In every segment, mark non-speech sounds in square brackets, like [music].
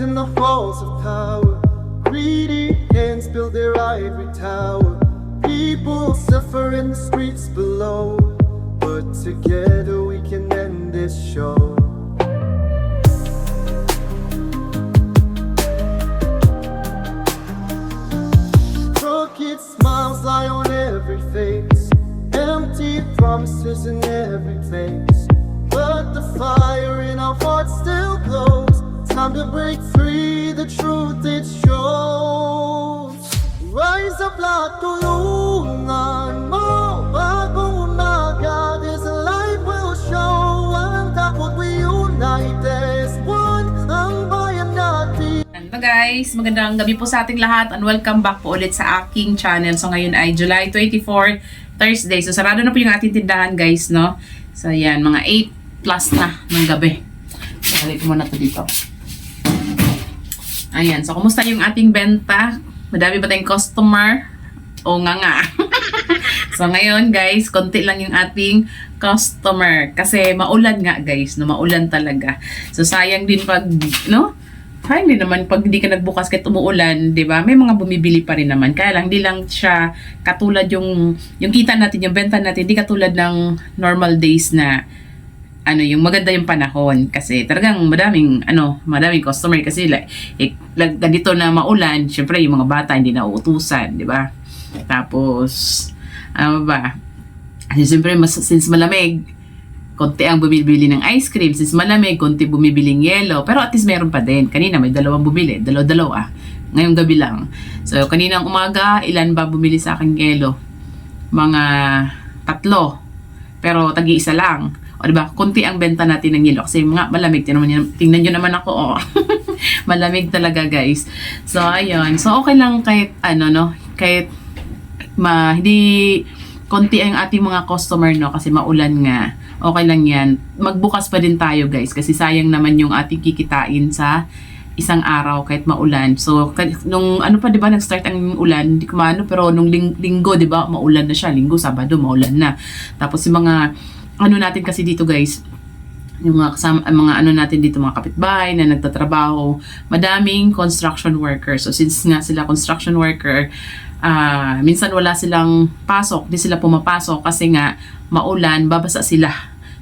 In the halls of power. Greedy hands build their ivory tower. People suffer in the streets below. But together we can end this show. Crooked smiles lie on every face. Empty promises in every place. But the fire in our hearts still. Time to break free, the truth it shows. Rise up lahat tulungan mo Bagong umaga, this light will show Ang takot we unite as one Ang bayan natin Hello guys, magandang gabi po sa ating lahat and welcome back po ulit sa aking channel. So ngayon ay July 24, Thursday. So sarado na po yung ating tindahan guys, no? So yan, mga 8 plus na ng gabi. Ko muna to dito. Ayan, so kumusta yung ating benta? Madami ba tayong customer? O nga nga. [laughs] so ngayon guys, konti lang yung ating customer. Kasi maulan nga guys, no? Maulan talaga. So sayang din pag, no? Sayang din naman pag hindi ka nagbukas kahit umuulan, 'di ba? May mga bumibili pa rin naman. Kaya lang di lang siya katulad yung yung kita natin, yung benta natin, di katulad ng normal days na ano yung maganda yung panahon kasi talagang madaming ano madaming customer kasi like, eh, like ganito na maulan syempre yung mga bata hindi na uutusan di ba tapos ano ba kasi syempre mas, since malamig konti ang bumibili ng ice cream. Since malamig, konti bumibiling yelo. Pero at least meron pa din. Kanina may dalawang bumili. Dalaw-dalawa. Ngayong gabi lang. So, kaninang umaga, ilan ba bumili sa akin yelo? Mga tatlo. Pero tagi-isa lang. O diba, konti ang benta natin ng yelo. Kasi mga malamig. Tingnan, nyo, tingnan nyo naman ako. Oh. [laughs] malamig talaga guys. So, ayun. So, okay lang kahit ano, no? Kahit ma, hindi konti ang ating mga customer no kasi maulan nga. Okay lang 'yan. Magbukas pa din tayo guys kasi sayang naman yung ating kikitain sa isang araw kahit maulan. So nung ano pa 'di ba nag-start ang ulan, hindi ko maano pero nung ling- linggo 'di ba maulan na siya, linggo, sabado maulan na. Tapos yung mga ano natin kasi dito guys, yung mga kasama, mga ano natin dito, mga kapitbahay na nagtatrabaho, madaming construction workers. So, since nga sila construction worker, ah minsan wala silang pasok, di sila pumapasok kasi nga maulan, babasa sila.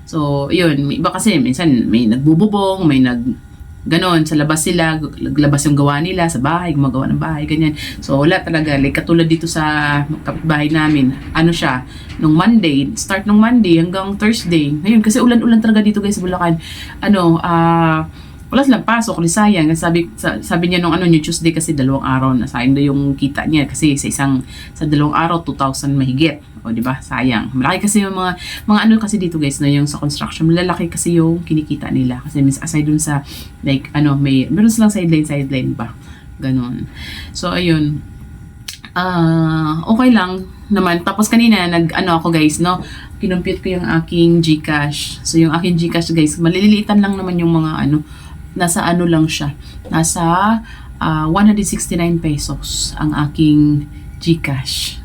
So, yun, iba kasi minsan may nagbububong, may nag ganon, sa labas sila, labas yung gawa nila, sa bahay, gumagawa ng bahay, ganyan. So, wala talaga. Like, katulad dito sa kapitbahay namin, ano siya, nung Monday, start nung Monday hanggang Thursday. Ngayon, kasi ulan-ulan talaga dito guys sa Bulacan. Ano, ah, wala silang pasok, ni sayang. Sabi, sa- sabi niya nung ano, yung Tuesday kasi dalawang araw na sayang daw yung kita niya kasi sa isang, sa dalawang araw, 2,000 mahigit. O, di ba? Sayang. Malaki kasi yung mga, mga ano kasi dito guys, na yung sa construction, malalaki kasi yung kinikita nila. Kasi mis aside dun sa, like, ano, may, meron silang sideline, sideline ba? Ganon. So, ayun. Ah, okay lang naman. Tapos kanina nag ano ako guys, no. Kinumpute ko yung aking GCash. So yung aking GCash guys, malililitan lang naman yung mga ano nasa ano lang siya. Nasa ah, 169 pesos ang aking GCash.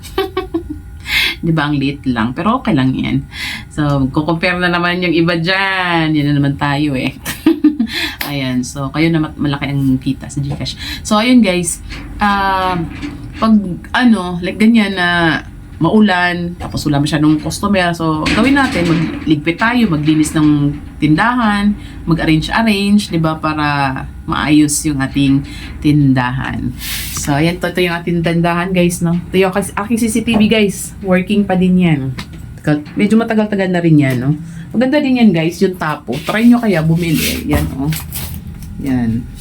[laughs] 'Di ba ang liit lang, pero okay lang 'yan. So, ko-compare na naman yung iba diyan. Yan na naman tayo eh. [laughs] Ayan, so kayo na malaki ang kita sa GCash. So ayun guys, ah pag ano, like ganyan na maulan, tapos wala masyadong customer, so gawin natin, magligpit tayo, maglinis ng tindahan, mag-arrange-arrange, di ba, para maayos yung ating tindahan. So, ayan, to, ito yung ating tindahan, guys, no? Ito yung aking- CCTV, guys. Working pa din yan. Medyo matagal-tagal na rin yan, no? Maganda din yan, guys, yung tapo. Try nyo kaya bumili. Yan, oh. Yan.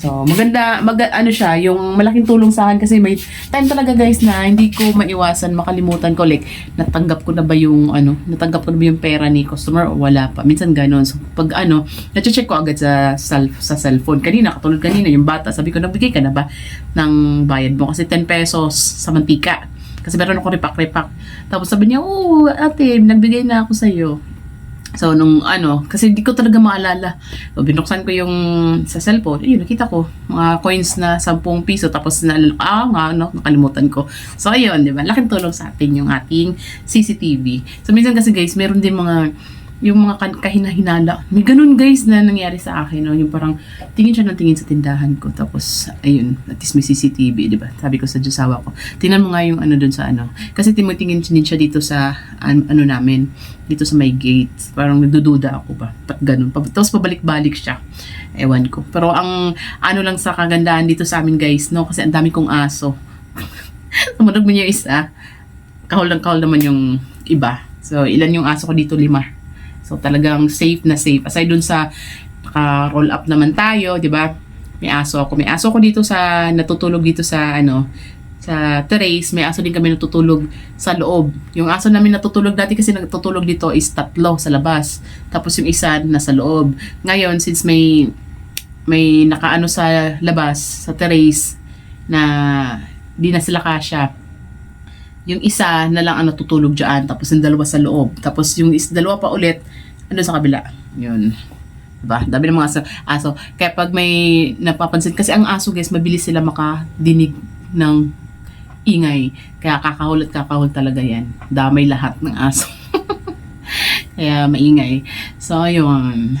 So, maganda, mag, ano siya, yung malaking tulong sa akin kasi may time talaga guys na hindi ko maiwasan, makalimutan ko, like, natanggap ko na ba yung, ano, natanggap ko na ba yung pera ni customer o wala pa. Minsan ganon. So, pag ano, na-check ko agad sa, sa, sa cellphone. Kanina, katulad kanina, yung bata, sabi ko, nagbigay ka na ba ng bayad mo? Kasi 10 pesos sa mantika. Kasi meron ako repack-repack. Tapos sabi niya, oo, ate, nagbigay na ako sa'yo. So, nung ano, kasi di ko talaga maalala. So, binuksan ko yung sa cellphone, ayun, nakita ko, mga coins na 10 piso, tapos na, ah, nga, no, nakalimutan ko. So, ayun, di ba? Laking tulong sa atin yung ating CCTV. So, minsan kasi guys, meron din mga, yung mga kahinahinala. May ganun guys na nangyari sa akin. No? Yung parang tingin siya ng tingin sa tindahan ko. Tapos, ayun, at least may CCTV, di ba? Sabi ko sa Diyosawa ko, tingnan mo nga yung ano dun sa ano. Kasi tumutingin din siya dito sa an- ano namin, dito sa may gate. Parang nagdududa ako ba? Ba't ganun? Pa- Tapos pabalik-balik siya. Ewan ko. Pero ang ano lang sa kagandahan dito sa amin guys, no? Kasi ang dami kong aso. [laughs] Tumunog mo yung isa. Kahol lang kahol naman yung iba. So, ilan yung aso ko dito? Lima. So, talagang safe na safe. Aside dun sa naka-roll up naman tayo, di ba? May aso ako. May aso ko dito sa, natutulog dito sa, ano, sa terrace. May aso din kami natutulog sa loob. Yung aso namin natutulog dati kasi natutulog dito is tatlo sa labas. Tapos yung isa nasa loob. Ngayon, since may may nakaano sa labas, sa terrace, na di na sila kasya. Yung isa na lang ang natutulog dyan, tapos yung dalawa sa loob. Tapos yung is, dalawa pa ulit, ano sa kabila. Yun. Diba? Dami ng mga aso. aso. Kaya pag may napapansin, kasi ang aso guys, mabilis sila makadinig ng ingay. Kaya kakahul at kakahul talaga yan. Damay lahat ng aso. [laughs] Kaya maingay. So, yun.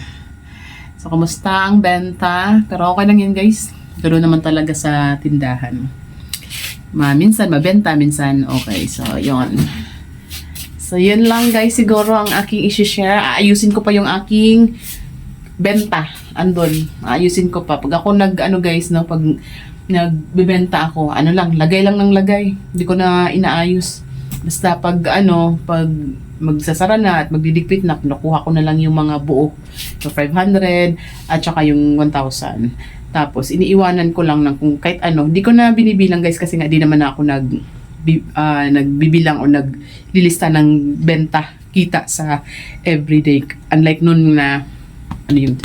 So, kumusta ang benta? Pero okay lang yun guys. Ganoon naman talaga sa tindahan. Ma, minsan mabenta, minsan okay. So, yun. So, yun lang guys siguro ang aking isi-share. Aayusin ko pa yung aking benta. Andun. Aayusin ko pa. Pag ako nag, ano guys, no, pag nagbebenta ako, ano lang, lagay lang ng lagay. Hindi ko na inaayos. Basta pag ano, pag magsasara na at magdidikpit na, nakuha ko na lang yung mga buo. So, 500 at saka yung 1,000. Tapos, iniiwanan ko lang ng kung kahit ano. Hindi ko na binibilang guys kasi nga di naman ako nag, ah, nagbibilang o naglilista ng benta kita sa everyday. Unlike nun na ano yung.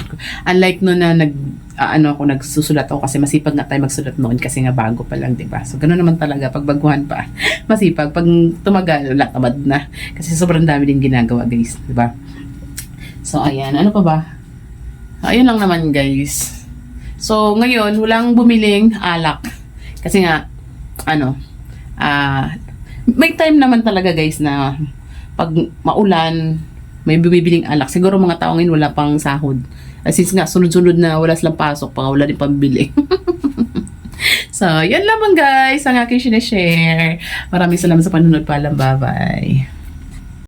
Unlike nun na nag ah, ano ako nagsusulat ako kasi masipag nga tayo magsulat noon kasi nga bago pa lang, 'di ba? So ganoon naman talaga pag baguhan pa. [laughs] Masipag pag tumagal, wala tamad na kasi sobrang dami din ginagawa, guys, 'di ba? So ayan, ano pa ba? Ayun lang naman, guys. So ngayon, walang bumiling alak. Kasi nga ano, ah may time naman talaga, guys, na pag maulan, may bibiling alak. Siguro mga tao ngayon wala pang sahod. Uh, since nga sunod-sunod na wala silang pasok, pa wala din pambili. [laughs] so, yan lamang guys ang aking sinashare. Maraming salamat sa panunod. Paalam. Bye-bye.